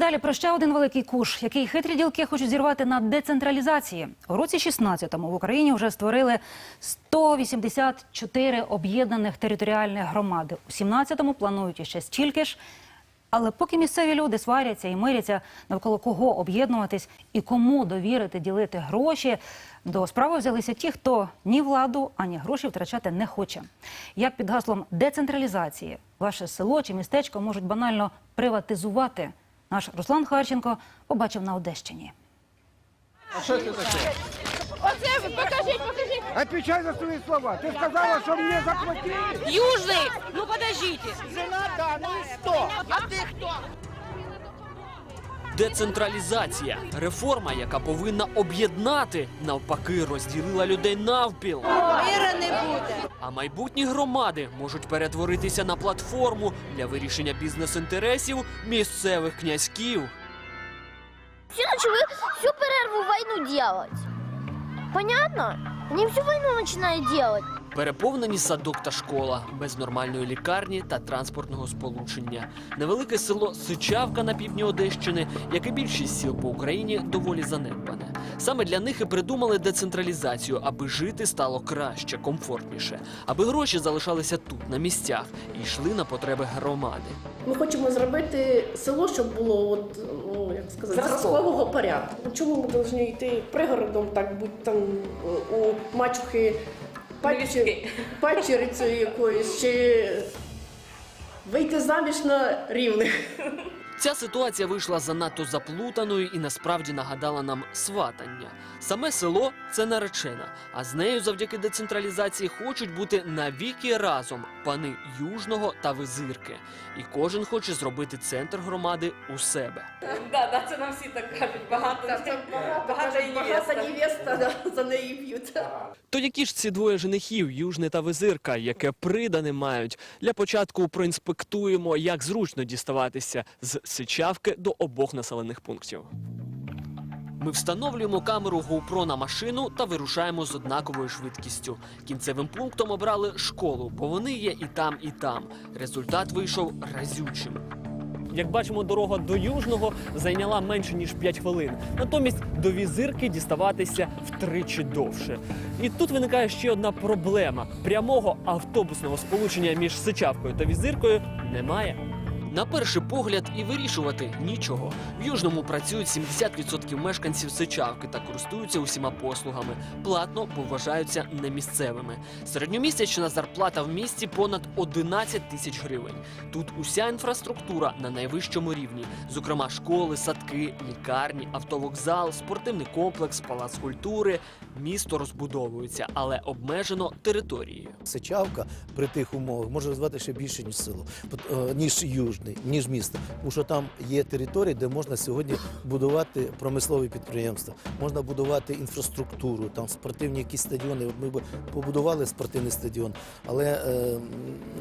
далі про ще один великий куш, який хитрі ділки хочуть зірвати на децентралізації. У році 16-му в Україні вже створили 184 об'єднаних територіальних громади. У 17-му планують іще стільки ж. Але поки місцеві люди сваряться і миряться навколо кого об'єднуватись і кому довірити ділити гроші, до справи взялися ті, хто ні владу, ані гроші втрачати не хоче. Як під гаслом децентралізації ваше село чи містечко можуть банально приватизувати, наш Руслан Харченко побачив на Одещині. А що це таке? Оце ви покажіть, покажіть. Отвечай за свої слова. Ти сказала, що мені заплатили. Южний, ну подождите. Жена, да, ну і що? А ти хто? Децентралізація реформа, яка повинна об'єднати, навпаки, розділила людей навпіл. Мира не буде. А майбутні громади можуть перетворитися на платформу для вирішення бізнес-інтересів місцевих князьків. Все начали всю перерву войну делать. Понятно? Они всю войну начинают делать. Переповнені садок та школа, без нормальної лікарні та транспортного сполучення. Невелике село Сичавка на півдні Одещини, як і більшість сіл по Україні, доволі занедбане. Саме для них і придумали децентралізацію, аби жити стало краще, комфортніше, аби гроші залишалися тут, на місцях, і йшли на потреби громади. Ми хочемо зробити село, щоб було от, ну, як сказати, зразкового порядку. Чому ми повинні йти пригородом, так будь там у мачухи пачі, пачерицею якоюсь, чи вийти заміж на рівних. Ця ситуація вийшла занадто заплутаною і насправді нагадала нам сватання. Саме село це наречена, а з нею завдяки децентралізації хочуть бути навіки разом пани Южного та Визирки. І кожен хоче зробити центр громади у себе. Да, да, це нам всі так кажуть. Багато, багато невеста. за неї б'ють. То які ж ці двоє женихів, Южне та Визирка, яке придане мають? Для початку проінспектуємо, як зручно діставатися з Сичавки до обох населених пунктів. Ми встановлюємо камеру GoPro на машину та вирушаємо з однаковою швидкістю. Кінцевим пунктом обрали школу, бо вони є і там, і там. Результат вийшов разючим. Як бачимо, дорога до Южного зайняла менше ніж 5 хвилин. Натомість до візирки діставатися втричі довше. І тут виникає ще одна проблема: прямого автобусного сполучення між Сичавкою та візиркою немає. На перший погляд і вирішувати нічого. В Южному працюють 70% мешканців Сичавки та користуються усіма послугами. Платно, бо вважаються немісцевими. Середньомісячна зарплата в місті понад 11 тисяч гривень. Тут уся інфраструктура на найвищому рівні, зокрема школи, садки, лікарні, автовокзал, спортивний комплекс, палац культури. Місто розбудовується, але обмежено територією. Сичавка при тих умовах може розвивати ще більше, ніж село, е, ніж южний, ніж місто. Тому що там є території, де можна сьогодні будувати промислові підприємства, можна будувати інфраструктуру, там спортивні якісь стадіони. Ми б побудували спортивний стадіон, але е,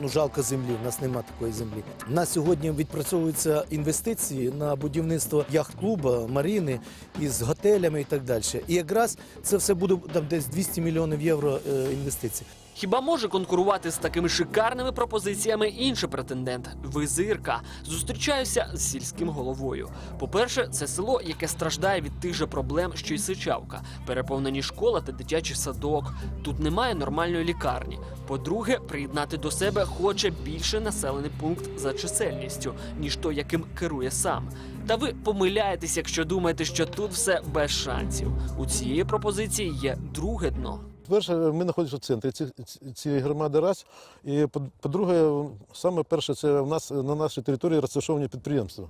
ну жалко землі. В нас немає такої землі. У нас сьогодні відпрацьовуються інвестиції на будівництво яхт-клуба, маріни із готелями і так далі. І якраз це все буде там десь 200 мільйонів євро е, інвестицій. Хіба може конкурувати з такими шикарними пропозиціями інший претендент Визирка? Зустрічаюся з сільським головою. По-перше, це село, яке страждає від тих же проблем, що й Сичавка. Переповнені школа та дитячий садок. Тут немає нормальної лікарні. По-друге, приєднати до себе хоче більше населений пункт за чисельністю, ніж той, яким керує сам. Та ви помиляєтесь, якщо думаєте, що тут все без шансів. У цієї пропозиції є друге дно. Перше, ми знаходимося в центрі ці- ці- цієї громади, раз. І по-друге, саме перше, це в нас на нашій території розташовані підприємства,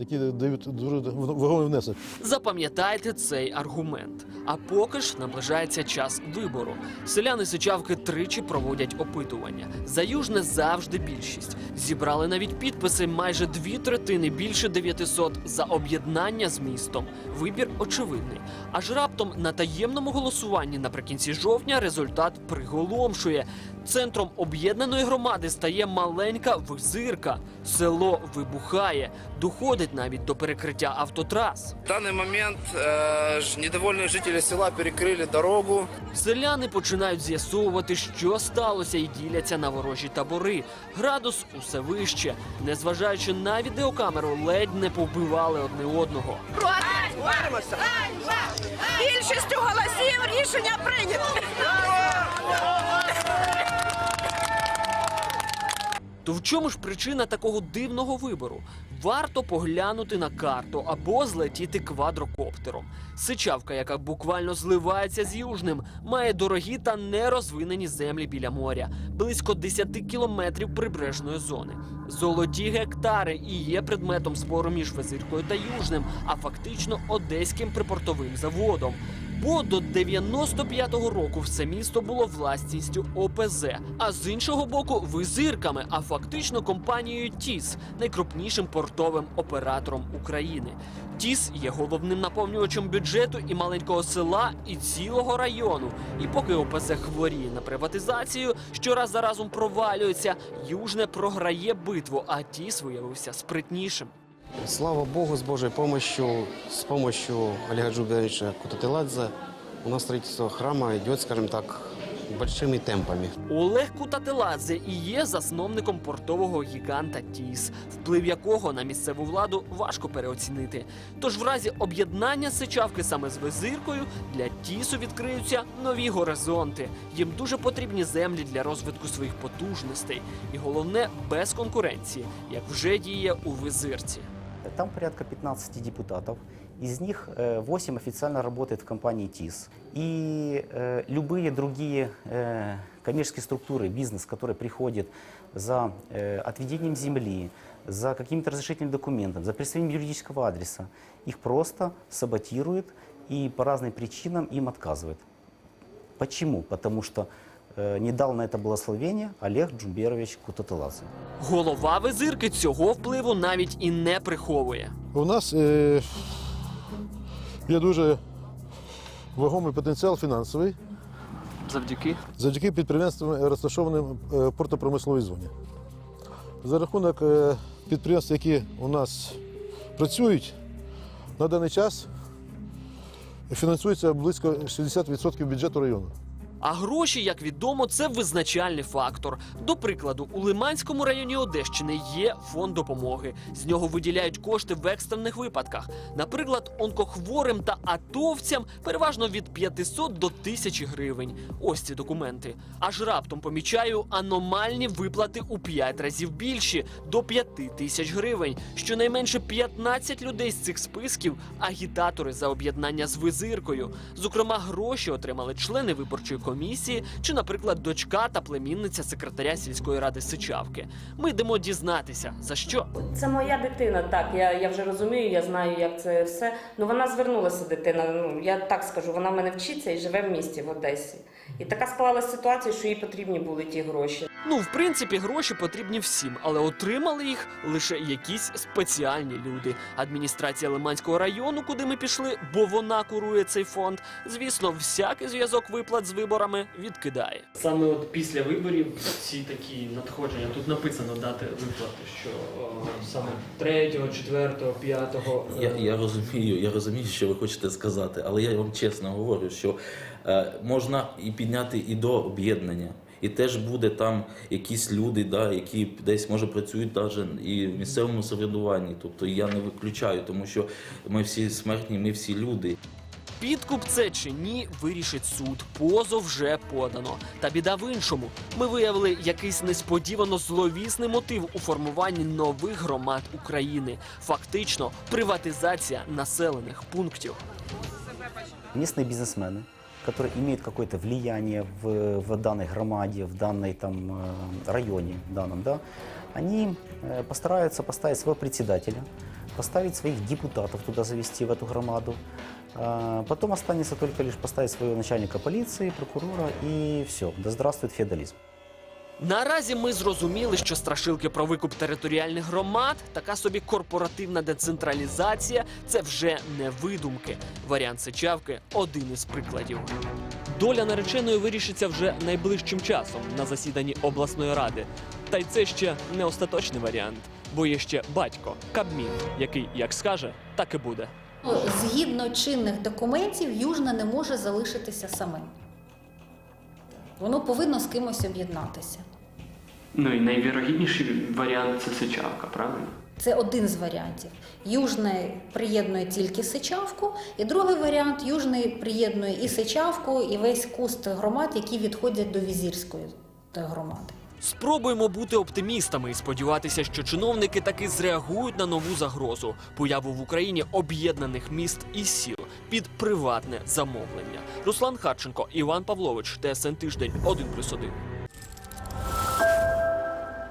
які дають дуже вагомий внесок. Запам'ятайте цей аргумент. А поки ж наближається час вибору. Селяни Сичавки тричі проводять опитування. За южне завжди більшість. Зібрали навіть підписи майже дві третини більше 900 за об'єднання з містом. Вибір очевидний. Аж раптом на таємному голосуванні наприкінці жовтня результат приголомшує. Центром об'єднаної громади стає маленька визирка. Село вибухає, доходить навіть до перекриття автотрас. В данный момент э, ж- недовольные жители села перекрыли дорогу. Селяни починають з'ясовувати, що сталося, і діляться на ворожі табори. Градус усе вище. Незважаючи на відеокамеру, ледь не повбивали одне одного. Більшістю голосів рішення прийнято. То в чому ж причина такого дивного вибору? Варто поглянути на карту або злетіти квадрокоптером. Сичавка, яка буквально зливається з южним, має дорогі та нерозвинені землі біля моря, близько 10 кілометрів прибережної зони. Золоті гектари і є предметом спору між Визиркою та Южним, а фактично одеським припортовим заводом. Бо до 95-го року все місто було власністю ОПЗ, а з іншого боку визирками, а фактично компанією ТІС, найкрупнішим портовим оператором України. ТІС є головним наповнювачем бюджету і маленького села, і цілого району. І поки ОПЗ хворіє на приватизацію, що раз за разом провалюється, Южне програє битву, а ТІС виявився спритнішим. Слава Богу, с Божьей помощью, с помощью Олега Джубеновича Кутателадзе у нас строительство храма идет, скажем так, большими темпами. Олег Кутателадзе і є засновником портового гіганта ТІС, вплив якого на місцеву владу важко переоцінити. Тож в разі об'єднання Сичавки саме з визиркою для ТІСу відкриються нові горизонти. Їм дуже потрібні землі для розвитку своїх потужностей, і головне без конкуренції, як вже діє у визирці Там порядка 15 депутатов. Из них э, 8 официально работает в компании ТИС. И э, любые другие э, коммерческие структуры, бизнес, который приходит за э, отведением земли, за каким-то разрешительным документом, за присвоением юридического адреса, их просто саботирует и по разным причинам им отказывает. Почему? Потому что э, не дал на это благословение Олег Джумберович Кутатыладзе. Голова визирки цього впливу навіть і не приховує. У нас е, є дуже вагомий потенціал фінансовий Завдяки завдяки підприємствам, розташованим е, в портопромисловій зоні. За рахунок е, підприємств, які у нас працюють, на даний час фінансується близько 60% бюджету району. А гроші, як відомо, це визначальний фактор. До прикладу, у Лиманському районі Одещини є фонд допомоги. З нього виділяють кошти в екстрених випадках. Наприклад, онкохворим та атовцям переважно від 500 до 1000 гривень. Ось ці документи. Аж раптом помічаю аномальні виплати у 5 разів більші до 5 тисяч гривень. Щонайменше 15 людей з цих списків агітатори за об'єднання з визиркою. Зокрема, гроші отримали члени виборчої комісії чи, наприклад, дочка та племінниця секретаря сільської ради Сичавки. Ми йдемо дізнатися за що. Це моя дитина, так. Я, я вже розумію, я знаю, як це все. Ну вона звернулася дитина. Ну я так скажу, вона в мене вчиться і живе в місті в Одесі. І така склалася ситуація, що їй потрібні були ті гроші. Ну, в принципі, гроші потрібні всім, але отримали їх лише якісь спеціальні люди. Адміністрація Лиманського району, куди ми пішли, бо вона курує цей фонд. Звісно, всякий зв'язок виплат з виборами відкидає. Саме от після виборів ці такі надходження тут написано дати виплати, що саме 3, 4, 5... Я, я розумію, я розумію, що ви хочете сказати, але я вам чесно говорю, що е, можна і підняти і до об'єднання. І теж буде там якісь люди, да, які десь може працюють навіть і в місцевому самоврядуванні. Тобто я не виключаю, тому що ми всі смертні, ми всі люди. Підкуп це чи ні, вирішить суд. Позов вже подано. Та біда в іншому. Ми виявили якийсь несподівано зловісний мотив у формуванні нових громад України. Фактично, приватизація населених пунктів. местные бизнесмены, которые имеют какое-то влияние в, в данной громаде, в данной там э, районе данном, да, они э, постараются поставить своего председателя, поставить своих депутатов туда завести в эту громаду. А Потом останется только лишь поставить своего начальника полиции, прокурора и все. Да здравствует феодализм. Наразі ми зрозуміли, що страшилки про викуп територіальних громад, така собі корпоративна децентралізація це вже не видумки. Варіант Сичавки один із прикладів. Доля нареченої вирішиться вже найближчим часом на засіданні обласної ради. Та й це ще не остаточний варіант, бо є ще батько Кабмін, який як скаже, так і буде. Згідно чинних документів, Южне не може залишитися самим. Воно повинно з кимось об'єднатися. Ну і найвірогідніший варіант це Сичавка, правильно? Це один з варіантів. Южний приєднує тільки Сичавку, і другий варіант Южний приєднує і Сичавку, і весь куст громад, які відходять до візірської громади. Спробуємо бути оптимістами і сподіватися, що чиновники таки зреагують на нову загрозу появу в Україні об'єднаних міст і сіл під приватне замовлення. Руслан Харченко, Іван Павлович, ТСН Тиждень, 1+,1.